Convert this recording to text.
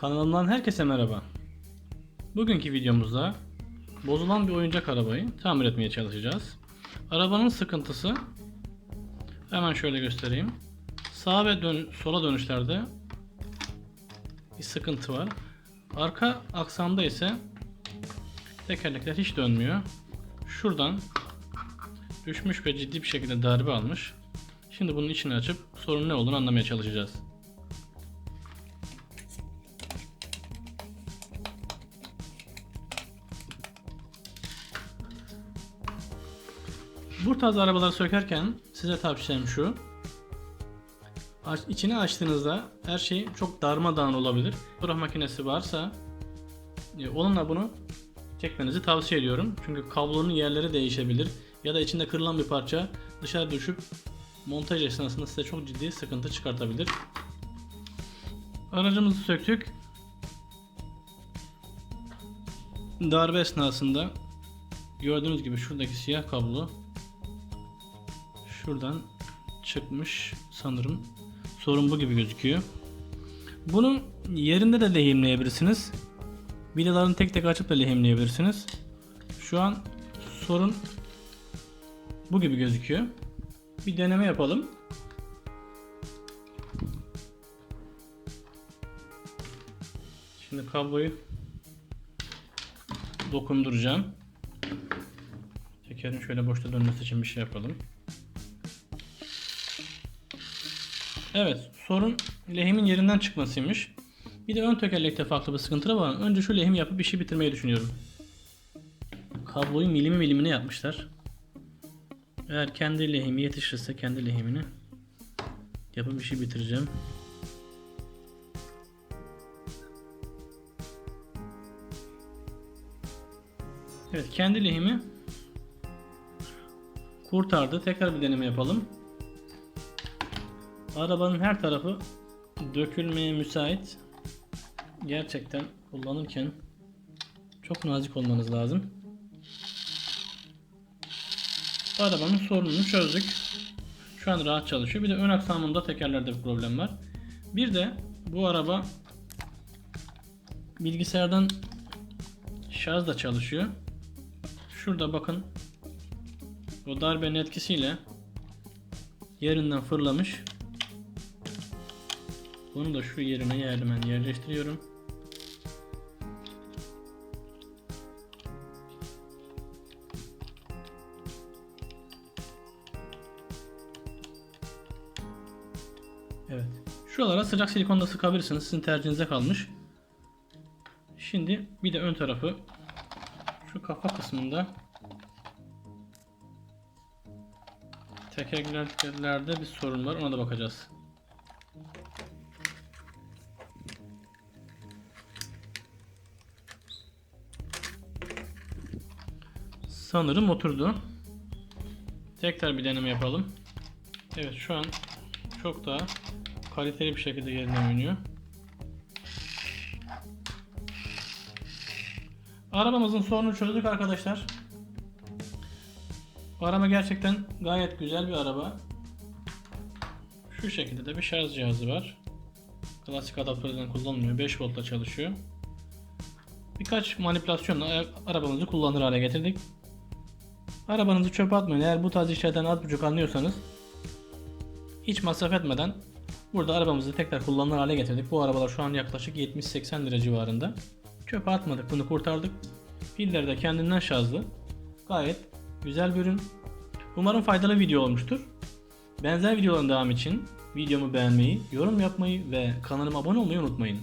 Kanalımdan herkese merhaba. Bugünkü videomuzda bozulan bir oyuncak arabayı tamir etmeye çalışacağız. Arabanın sıkıntısı hemen şöyle göstereyim. Sağ ve dön sola dönüşlerde bir sıkıntı var. Arka aksamda ise tekerlekler hiç dönmüyor. Şuradan düşmüş ve ciddi bir şekilde darbe almış. Şimdi bunun içini açıp sorun ne olduğunu anlamaya çalışacağız. Bu tarz arabaları sökerken size tavsiyem şu. İçini açtığınızda her şey çok darmadağın olabilir. Fotoğraf makinesi varsa e, onunla bunu çekmenizi tavsiye ediyorum. Çünkü kablonun yerleri değişebilir. Ya da içinde kırılan bir parça dışarı düşüp montaj esnasında size çok ciddi sıkıntı çıkartabilir. Aracımızı söktük. Darbe esnasında gördüğünüz gibi şuradaki siyah kablo şuradan çıkmış sanırım. Sorun bu gibi gözüküyor. Bunu yerinde de lehimleyebilirsiniz. Vidalarını tek tek açıp da lehimleyebilirsiniz. Şu an sorun bu gibi gözüküyor. Bir deneme yapalım. Şimdi kabloyu dokunduracağım. Tekerin şöyle boşta dönmesi için bir şey yapalım. Evet, sorun lehimin yerinden çıkmasıymış. Bir de ön tekerlekte farklı bir sıkıntı var. Önce şu lehim yapıp işi bitirmeyi düşünüyorum. Kabloyu milimi milimine yapmışlar. Eğer kendi lehimi yetişirse kendi lehimini yapıp işi bitireceğim. Evet, kendi lehimi kurtardı. Tekrar bir deneme yapalım. Arabanın her tarafı dökülmeye müsait. Gerçekten kullanırken çok nazik olmanız lazım. Arabanın sorununu çözdük. Şu an rahat çalışıyor. Bir de ön aksamında tekerlerde bir problem var. Bir de bu araba bilgisayardan şarjla çalışıyor. Şurada bakın o darbenin etkisiyle yerinden fırlamış. Bunu da şu yerine yerlemen yerleştiriyorum. Evet. Şuralara sıcak silikon da sıkabilirsiniz. Sizin tercihinize kalmış. Şimdi bir de ön tarafı şu kafa kısmında tekerleklerde bir sorun var. Ona da bakacağız. Sanırım oturdu. Tekrar bir deneme yapalım. Evet şu an çok daha kaliteli bir şekilde yerinden oynuyor. Arabamızın sorununu çözdük arkadaşlar. Araba gerçekten gayet güzel bir araba. Şu şekilde de bir şarj cihazı var. Klasik adaptörden kullanılmıyor. 5 voltla çalışıyor. Birkaç manipülasyonla arabamızı kullanır hale getirdik. Arabanızı çöpe atmayın. Eğer bu tarz işlerden az buçuk anlıyorsanız hiç masraf etmeden burada arabamızı tekrar kullanılır hale getirdik. Bu arabalar şu an yaklaşık 70-80 lira civarında. Çöpe atmadık. Bunu kurtardık. Pilleri de kendinden şarjlı. Gayet güzel bir ürün. Umarım faydalı video olmuştur. Benzer videoların devamı için videomu beğenmeyi, yorum yapmayı ve kanalıma abone olmayı unutmayın.